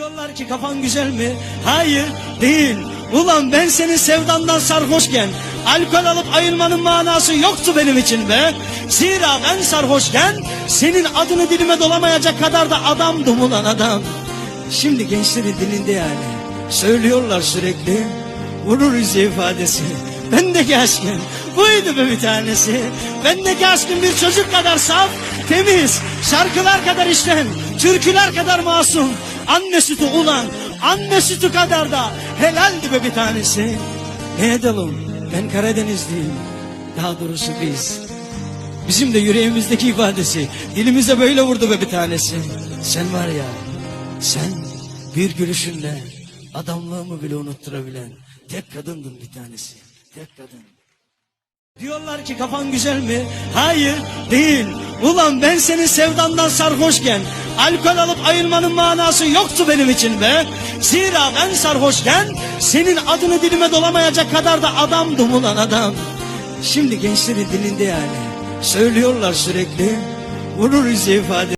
Diyorlar ki kafan güzel mi? Hayır değil. Ulan ben senin sevdandan sarhoşken alkol alıp ayılmanın manası yoktu benim için be. Zira ben sarhoşken senin adını dilime dolamayacak kadar da adamdım ulan adam. Şimdi gençlerin dilinde yani. Söylüyorlar sürekli. Vurur yüzü ifadesi. Bendeki aşkın buydu be bir tanesi. Bendeki aşkın bir çocuk kadar saf, temiz, şarkılar kadar işten, türküler kadar masum. Anne sütü ulan, anne sütü kadar da helaldi be bir tanesi. Ne edelim, ben Karadenizliyim. Daha doğrusu biz. Bizim de yüreğimizdeki ifadesi dilimize böyle vurdu be bir tanesi. Sen var ya, sen bir gülüşünle adamlığımı bile unutturabilen tek kadındın bir tanesi. Tek kadın. Diyorlar ki kafan güzel mi? Hayır değil. Ulan ben senin sevdandan sarhoşken alkol alıp ayılmanın manası yoktu benim için be. Zira ben sarhoşken senin adını dilime dolamayacak kadar da adamdım ulan adam. Şimdi gençlerin dilinde yani. Söylüyorlar sürekli. Vurur yüzü ifade.